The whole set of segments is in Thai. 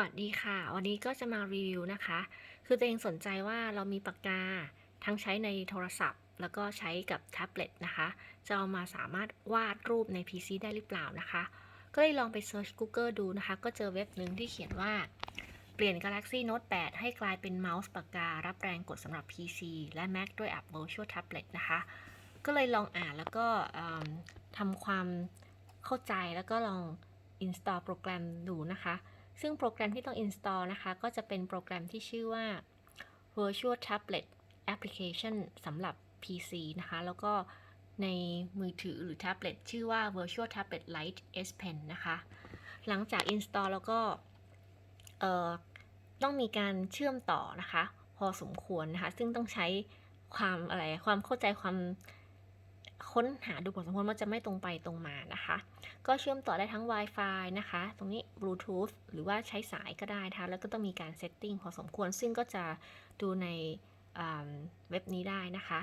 วัสดีค่ะ วันนี้ก็จะมารีวิวนะคะ คือตัวเองสนใจว่าเรามีปากกาทั้งใช้ในโทรศัพท์ แล้วก็ใช้กับแท็บเล็ตนะคะ จะเอามาสามารถวาดรูปใน PC ได้หรือเปล่านะคะ ก็เลยลองไปเซิร์ช Google ดูนะคะ ก็เจอเว็บหนึ่งที่เขียนว่า เปลี่ยน Galaxy Note 8 ให้กลายเป็นเมาส์ปากกา รับแรงกดสำหรับ PC และ Mac ด้วยแอป Virtual Tablet นะคะ ก็เลยลองอ่านแล้วก็ทำความเข้าใจแล้วก็ลอง install โปรแกรมดูนะคะ ซึ่งโปรแกรมที่ต้อง install นะคะ ก็จะเป็นโปรแกรมที่ชื่อว่า Virtual Tablet Application สำหรับ PC นะคะ แล้วก็ในมือถือหรือแท็บเล็ตชื่อว่า Virtual Tablet Lite S Pen นะคะ หลังจาก install แล้วก็เอ่อต้องมีการเชื่อมต่อนะคะ พอสมควรนะคะ ซึ่งต้องใช้ความอะไรความเข้าใจความ ค้นหาดูพอสมควรว่าจะไม่ตรงไปตรงมานะคะ ก็เชื่อมต่อได้ทั้ง Wi-Fi นะคะ ตรงนี้ Bluetooth หรือว่าใช้สายก็ได้นะคะแล้วก็ต้องมีการเซตติ้งพอสมควร ซึ่งก็จะดูในเว็บนี้ได้นะคะ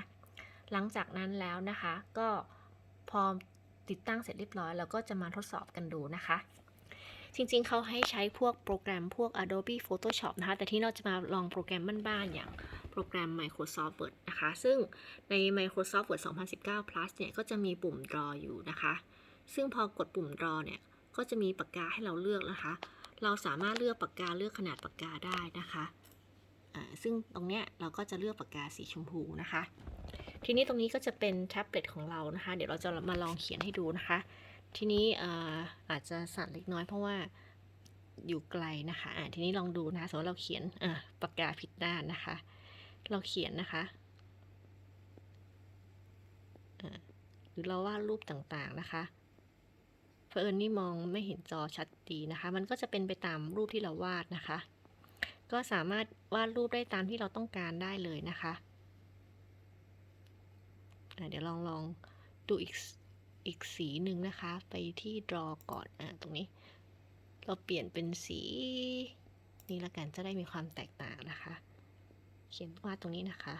หลังจากนั้นแล้วนะคะ ก็พอติดตั้งเสร็จเรียบร้อยเราก็จะมาทดสอบกันดูนะคะ จริงๆ เขาให้ใช้พวกโปรแกรมพวก Adobe Photoshop นะคะ แต่ที่เราจะมาลองโปรแกรมบ้านๆอย่าง โปรแกรม Microsoft Word นะคะ ซึ่งใน Microsoft Word 2019 plus เนี่ย ก็จะมีปุ่ม draw อยู่นะคะ ซึ่งพอกดปุ่ม draw เนี่ย ก็จะมีปากกาให้เราเลือกนะคะ เราสามารถเลือกปากกาเลือกขนาดปากกาได้นะคะซึ่งตรงเนี้ยเราก็จะเลือกปากกาสีชมพูนะคะ ทีนี้ตรงนี้ก็จะเป็นแท็บเล็ตของเรานะคะ เดี๋ยวเราจะมาลองเขียนให้ดูนะคะ ทีนี้อาจจะสั่นเล็กน้อยเพราะว่าอยู่ไกลนะคะอ่าทีนี้ลองดูนะคะสมมติเราเขียนปากกาผิดด้านนะคะ เราเขียนนะคะหรือเราวาดรูปต่างๆนะคะเผอิญนี่มองไม่เห็นจอชัดดีนะคะ มันก็จะเป็นไปตามรูปที่เราวาดนะคะ ก็สามารถวาดรูปได้ตามที่เราต้องการได้เลยนะคะเดี๋ยวลองลองดูอีกอีกสีหนึ่งนะคะ ไปที่ draw ก่อนอะตรงนี้ เราเปลี่ยนเป็นสี นี่ละกันจะได้มีความแตกต่างนะคะ เขียนวาดตรงนี้นะคะ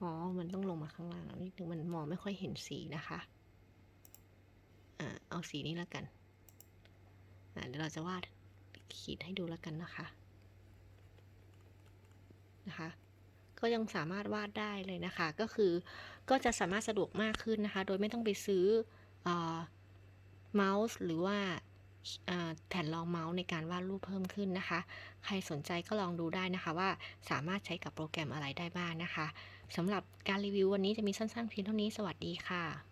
อ๋อ มันต้องลงมาข้างล่างนิดนึงมันมองไม่ค่อยเห็นสีนะคะ อ่า เอาสีนี้และกัน อ่า เดี๋ยวเราจะวาดขีดให้ดูแล้วกันนะคะ นะคะก็ยังสามารถวาดได้เลยนะคะ ก็คือก็จะสามารถสะดวกมากขึ้นนะคะ โดยไม่ต้องไปซื้อเออเมาส์หรือว่า แผ่นรองเมาส์ในการวาดรูปเพิ่มขึ้นนะคะ ใครสนใจก็ลองดูได้นะคะว่าสามารถใช้กับโปรแกรมอะไรได้บ้างนะคะสำหรับการรีวิววันนี้จะมีสั้นๆเพียงเท่านี้สวัสดีค่ะ